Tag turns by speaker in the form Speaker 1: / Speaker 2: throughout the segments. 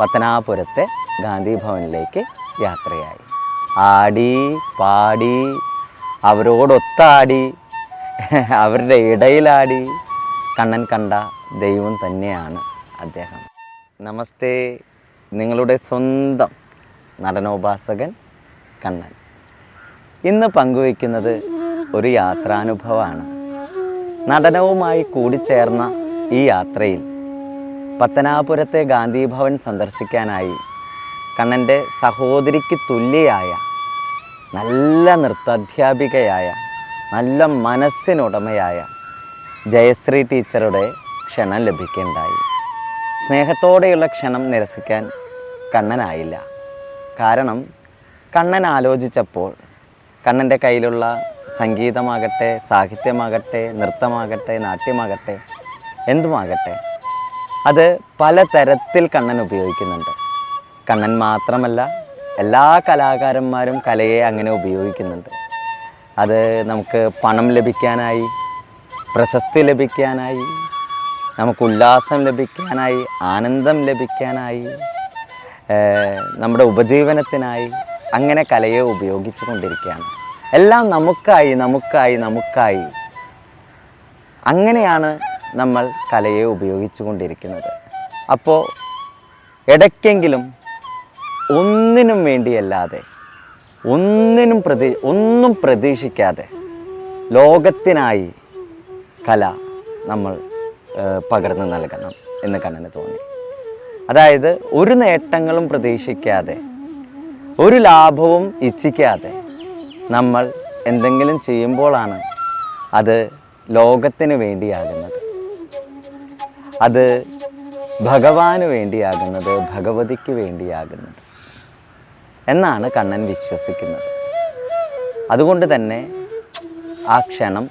Speaker 1: പത്തനാപുരത്തെ ഗാന്ധി ഭവനിലേക്ക് യാത്രയായി. ആടി പാടി അവരോടൊത്താടി അവരുടെ ഇടയിലാടി. കണ്ണൻ കണ്ട ദൈവം തന്നെയാണ് അദ്ദേഹം. നമസ്തേ നിങ്ങളുടെ സ്വന്തം നടനോപാസകൻ കണ്ണൻ. ഇന്ന് പങ്കുവയ്ക്കുന്നത് ഒരു യാത്രാനുഭവമാണ്. നടനവുമായി കൂടിച്ചേർന്ന ഈ യാത്രയിൽ പത്തനാപുരത്തെ ഗാന്ധി ഭവൻ സന്ദർശിക്കാനായി കണ്ണന്റെ സഹോദരിക്ക് തുല്യയായ നല്ല നൃത്താധ്യാപികയായ നല്ല മനസ്സിനുടമയായ ജയശ്രീ ടീച്ചറുടെ ക്ഷണം ലഭിക്കേണ്ടായി. സ്നേഹത്തോടെയുള്ള ക്ഷണം നിരസിക്കാൻ കണ്ണനായില്ല. കാരണം കണ്ണൻ ആലോചിച്ചപ്പോൾ കണ്ണന്റെ കയ്യിലുള്ള സംഗീതമാകട്ടെ സാഹിത്യമാകട്ടെ നൃത്തമാകട്ടെ നാട്യമാകട്ടെ എന്തുമാകട്ടെ അത് പലതരത്തിൽ കണ്ണൻ ഉപയോഗിക്കുന്നുണ്ട്. കണ്ണൻ മാത്രമല്ല എല്ലാ കലാകാരന്മാരും കലയെ അങ്ങനെ ഉപയോഗിക്കുന്നുണ്ട്. അത് നമുക്ക് പണം ലഭിക്കാനായി പ്രശസ്തി ലഭിക്കാനായി നമുക്ക് ഉല്ലാസം ലഭിക്കാനായി ആനന്ദം ലഭിക്കാനായി നമ്മുടെ ഉപജീവനത്തിനായി അങ്ങനെ കലയെ ഉപയോഗിച്ചു കൊണ്ടിരിക്കുകയാണ്. എല്ലാം നമുക്കായി നമുക്കായി നമുക്കായി. അങ്ങനെയാണ് നമ്മൾ കലയെ ഉപയോഗിച്ചു കൊണ്ടിരിക്കുന്നത് അപ്പോൾ ഇടയ്ക്കെങ്കിലും ഒന്നിനും വേണ്ടിയല്ലാതെ ഒന്നിനും പ്രതീ ഒന്നും പ്രതീക്ഷിക്കാതെ ലോകത്തിനായി കല നമ്മൾ പകർന്നു നൽകണം എന്ന് കണ്ണന് തോന്നി. അതായത് ഒരു നേട്ടങ്ങളും പ്രതീക്ഷിക്കാതെ ഒരു ലാഭവും ഇച്ഛിക്കാതെ നമ്മൾ എന്തെങ്കിലും ചെയ്യുമ്പോഴാണ് അത് ലോകത്തിന് വേണ്ടിയാകുന്നത്. അത് ഭഗവാന് വേണ്ടിയാകുന്നത് ഭഗവതിക്ക് വേണ്ടിയാകുന്നത് എന്നാണ് കണ്ണൻ വിശ്വസിക്കുന്നത്. അതുകൊണ്ട് തന്നെ ആ ക്ഷണം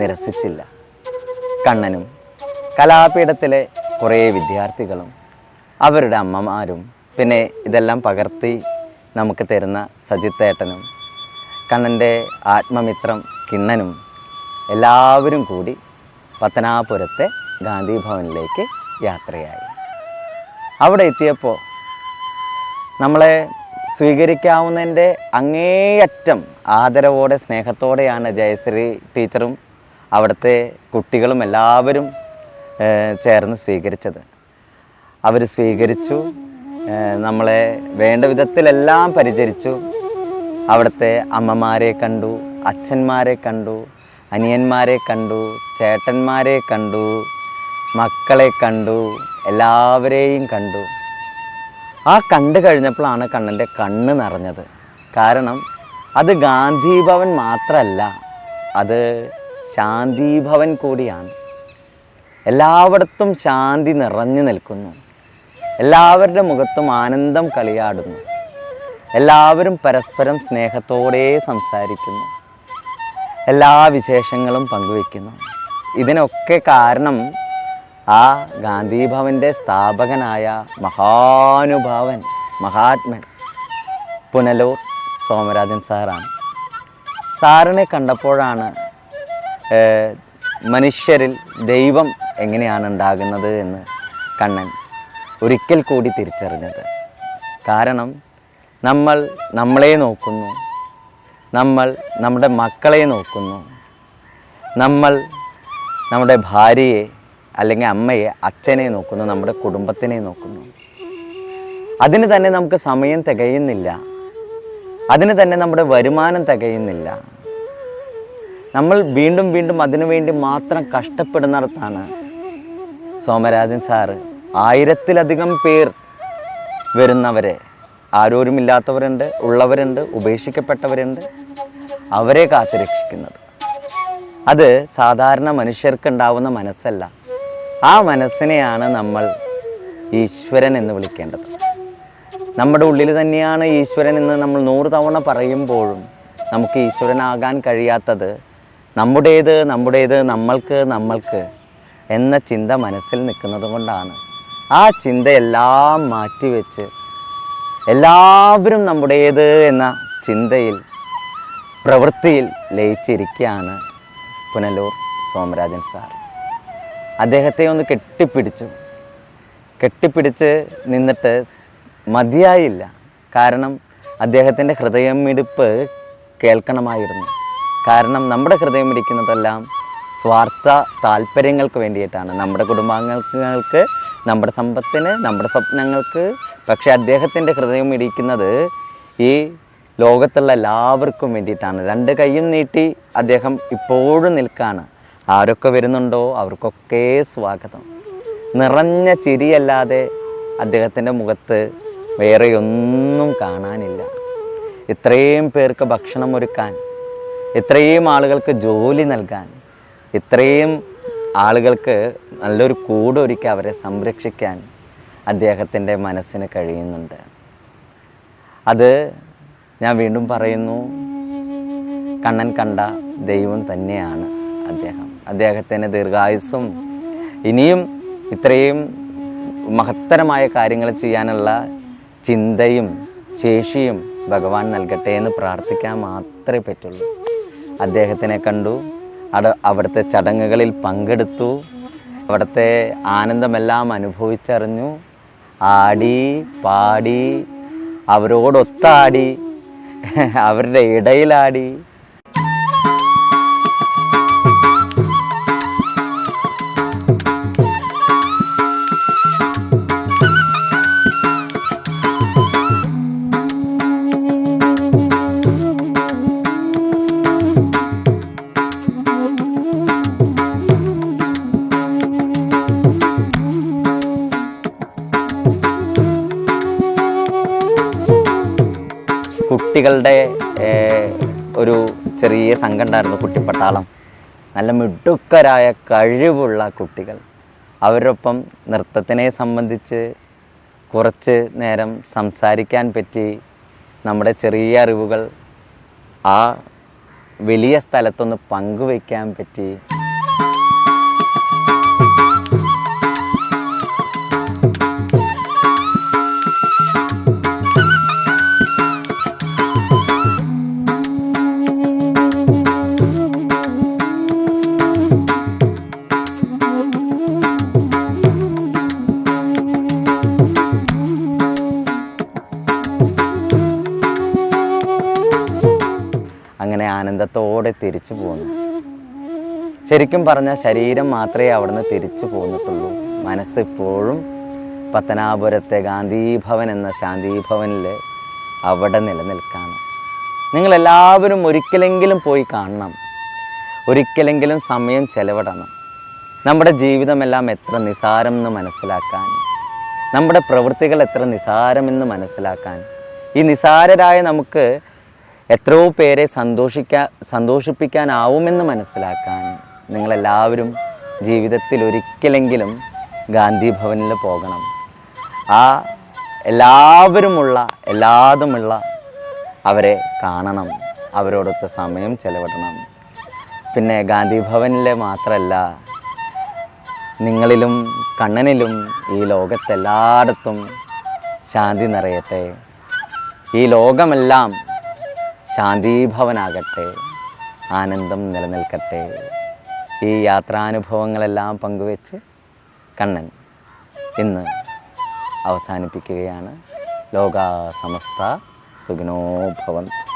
Speaker 1: നിരസിച്ചില്ല. കണ്ണനും കലാപീഠത്തിലെ കുറേ വിദ്യാർത്ഥികളും അവരുടെ അമ്മമാരും പിന്നെ ഇതെല്ലാം പകർത്തി നമുക്ക് തരുന്ന സജിത്തേട്ടനും കണ്ണന്റെ ആത്മമിത്രം കിണ്ണനും എല്ലാവരും കൂടി പത്തനാപുരത്തെ ഗാന്ധി ഭവനിലേക്ക് യാത്രയായി. അവിടെ എത്തിയപ്പോൾ നമ്മളെ സ്വീകരിക്കാവുന്നതിന്റെ അങ്ങേയറ്റം ആദരവോടെ സ്നേഹത്തോടെയാണ് ജയശ്രീ ടീച്ചറും അവിടുത്തെ കുട്ടികളും എല്ലാവരും ചേർന്ന് സ്വീകരിച്ചത്. അവർ സ്വീകരിച്ചു നമ്മളെ വേണ്ട വിധത്തിലെല്ലാം പരിചരിച്ചു. അവിടുത്തെ അമ്മമാരെ കണ്ടു അച്ഛന്മാരെ കണ്ടു അനിയന്മാരെ കണ്ടു ചേട്ടന്മാരെ കണ്ടു. മക്കളെ കണ്ടു എല്ലാവരെയും കണ്ടു. ആ കണ്ടു കഴിഞ്ഞപ്പോഴാണ് കണ്ണന്റെ കണ്ണ് നിറഞ്ഞത്. കാരണം അത് ഗാന്ധി ഭവൻ മാത്രമല്ല അത് ശാന്തി ഭവൻ കൂടിയാണ്. എല്ലായിടത്തും ശാന്തി നിറഞ്ഞു നിൽക്കുന്നു. എല്ലാവരുടെ മുഖത്തും ആനന്ദം കളിയാടുന്നു. എല്ലാവരും പരസ്പരം സ്നേഹത്തോടെ സംസാരിക്കുന്നു. എല്ലാ വിശേഷങ്ങളും പങ്കുവെക്കുന്നു ഇതിനൊക്കെ കാരണം ആ ഗാന്ധി ഭവന്റെ സ്ഥാപകനായ മഹാനുഭാവൻ മഹാത്മൻ പുനലൂർ സോമരാജൻ സാറാണ്. സാറിനെ കണ്ടപ്പോഴാണ് മനുഷ്യരിൽ ദൈവം എങ്ങനെയാണ് ഉണ്ടാകുന്നത് എന്ന് കണ്ണൻ ഒരിക്കൽ കൂടി തിരിച്ചറിഞ്ഞത്. കാരണം നമ്മൾ നമ്മളെ നോക്കുന്നു നമ്മൾ നമ്മുടെ മക്കളെ നോക്കുന്നു നമ്മൾ നമ്മുടെ ഭാര്യയെ അല്ലെങ്കിൽ അമ്മയെ അച്ഛനെ നോക്കുന്നു നമ്മുടെ കുടുംബത്തിനെ നോക്കുന്നു. അതിന് തന്നെ നമുക്ക് സമയം തികയുന്നില്ല. അതിന് തന്നെ നമ്മുടെ വരുമാനം തികയുന്നില്ല. നമ്മൾ വീണ്ടും വീണ്ടും അതിനുവേണ്ടി മാത്രം കഷ്ടപ്പെടുന്നിടത്താണ് സോമരാജൻ സാറ് ആയിരത്തിലധികം പേർ വരുന്നവരെ. ആരോരുമില്ലാത്തവരുണ്ട് ഉള്ളവരുണ്ട് ഉപേക്ഷിക്കപ്പെട്ടവരുണ്ട്. അവരെ കാത്തുരക്ഷിക്കുന്നത്. അത് സാധാരണ മനുഷ്യർക്കുണ്ടാവുന്ന മനസ്സല്ല. ആ മനസ്സിനെയാണ് നമ്മൾ ഈശ്വരൻ എന്ന് വിളിക്കേണ്ടത്. നമ്മുടെ ഉള്ളിൽ തന്നെയാണ് ഈശ്വരൻ എന്ന് നമ്മൾ നൂറ് തവണ പറയുമ്പോഴും നമുക്ക് ഈശ്വരനാകാൻ കഴിയാത്തത് നമ്മുടേത് നമ്മുടേത് നമ്മൾക്ക് നമ്മൾക്ക് എന്ന ചിന്ത മനസ്സിൽ നിൽക്കുന്നത് കൊണ്ടാണ്. ആ ചിന്തയെല്ലാം മാറ്റിവെച്ച് എല്ലാവരും നമ്മുടേത് എന്ന ചിന്തയിൽ പ്രവൃത്തിയിൽ ലയിച്ചിരിക്കുകയാണ് പുനലൂർ സോമരാജൻ സാർ. അദ്ദേഹത്തെ ഒന്ന് കെട്ടിപ്പിടിച്ചു. കെട്ടിപ്പിടിച്ച് നിന്നിട്ട് മതിയായില്ല. കാരണം അദ്ദേഹത്തിന്റെ ഹൃദയമിടിപ്പ് കേൾക്കണമായിരുന്നു. കാരണം നമ്മുടെ ഹൃദയം ഇടിക്കുന്നതെല്ലാം സ്വാർത്ഥ താല്പര്യങ്ങൾക്ക് വേണ്ടിയിട്ടാണ്. നമ്മുടെ കുടുംബാംഗങ്ങൾക്ക് നമ്മുടെ സമ്പത്തിന് നമ്മുടെ സ്വപ്നങ്ങൾക്ക്. പക്ഷേ അദ്ദേഹത്തിന്റെ ഹൃദയം ഇടിക്കുന്നത് ഈ ലോകത്തുള്ള എല്ലാവർക്കും വേണ്ടിയിട്ടാണ്. രണ്ട് കൈയും നീട്ടി അദ്ദേഹം ഇപ്പോഴും നിൽക്കാണ്. ആരൊക്കെ വരുന്നുണ്ടോ അവർക്കൊക്കെ സ്വാഗതം. നിറഞ്ഞ ചിരിയല്ലാതെ അദ്ദേഹത്തിന്റെ മുഖത്ത് വേറെ ഒന്നും കാണാനില്ല. ഇത്രയും പേർക്ക് ഭക്ഷണം ഒരുക്കാൻ ഇത്രയും ആളുകൾക്ക് ജോലി നൽകാൻ ഇത്രയും ആളുകൾക്ക് നല്ലൊരു കൂടൊരുക്കി അവരെ സംരക്ഷിക്കാൻ അദ്ദേഹത്തിന്റെ മനസ്സിന് കഴിയുന്നുണ്ട്. അത് ഞാൻ വീണ്ടും പറയുന്നു കണ്ണൻ കണ്ട ദൈവം തന്നെയാണ്. അദ്ദേഹം. അദ്ദേഹത്തിന് ദീർഘായുസ്സും ഇനിയും ഇത്രയും മഹത്തരമായ കാര്യങ്ങൾ ചെയ്യാനുള്ള ചിന്തയും ശേഷിയും ഭഗവാൻ നൽകട്ടെ എന്ന് പ്രാർത്ഥിക്കാൻ മാത്രമേ പറ്റുള്ളൂ. അദ്ദേഹത്തിനെ കണ്ടു അട അവിടുത്തെ ചടങ്ങുകളിൽ പങ്കെടുത്തു അവിടുത്തെ ആനന്ദമെല്ലാം അനുഭവിച്ചറിഞ്ഞു. ആടി പാടി അവരോടൊത്താടി അവരുടെ ഇടയിലാടി കുട്ടികളുടെ ഒരു ചെറിയ സംഘം ഉണ്ടായിരുന്നു കുട്ടിപ്പട്ടാളം. നല്ല മിടുക്കരായ കഴിവുള്ള കുട്ടികൾ. അവരൊപ്പം നൃത്തത്തിനെ സംബന്ധിച്ച് കുറച്ച് നേരം സംസാരിക്കാൻ പറ്റി നമ്മുടെ ചെറിയ അറിവുകൾ ആ വലിയ സ്ഥലത്തൊന്ന് പങ്കുവയ്ക്കാൻ പറ്റി. അങ്ങനെ തിരിച്ചു പോന്നു. ശരിക്കും പറഞ്ഞാൽ ശരീരം മാത്രമേ അവിടുന്ന് തിരിച്ചു പോന്നിട്ടുള്ളൂ. മനസ്സിപ്പോഴും പത്തനാപുരത്തെ ഗാന്ധിഭവൻ എന്ന ശാന്തിഭവനിൽ അവിടെ നിലനിൽക്കാണ്. നിങ്ങളെല്ലാവരും ഒരിക്കലെങ്കിലും പോയി കാണണം. ഒരിക്കലെങ്കിലും സമയം ചെലവിടണം. നമ്മുടെ ജീവിതമെല്ലാം എത്ര നിസാരം എന്ന് മനസ്സിലാക്കാൻ. നമ്മുടെ പ്രവൃത്തികൾ എത്ര നിസാരമെന്ന് മനസ്സിലാക്കാൻ. ഈ നിസാരരായ നമുക്ക് എത്രയോ പേരെ സന്തോഷിക്കാൻ സന്തോഷിപ്പിക്കാനാവുമെന്ന് മനസ്സിലാക്കാൻ നിങ്ങളെല്ലാവരും ജീവിതത്തിൽ ഒരിക്കലെങ്കിലും ഗാന്ധി ഭവനിൽ പോകണം. ആ എല്ലാവരുമുള്ള എല്ലാതുമുള്ള അവരെ കാണണം അവരോടൊത്ത് സമയം ചെലവിടണം. പിന്നെ ഗാന്ധി ഭവനിലെ മാത്രമല്ല നിങ്ങളിലും കണ്ണനിലും ഈ ലോകത്തെല്ലായിടത്തും ശാന്തി നിറയട്ടെ. ഈ ലോകമെല്ലാം ശാന്തിഭവനാകട്ടെ ആനന്ദം നിലനിൽക്കട്ടെ. ഈ യാത്രാനുഭവങ്ങളെല്ലാം പങ്കുവെച്ച് കണ്ണൻ ഇന്ന് അവസാനിപ്പിക്കുകയാണ്. ലോക സമസ്ത സുഖിനോ ഭവന്തു.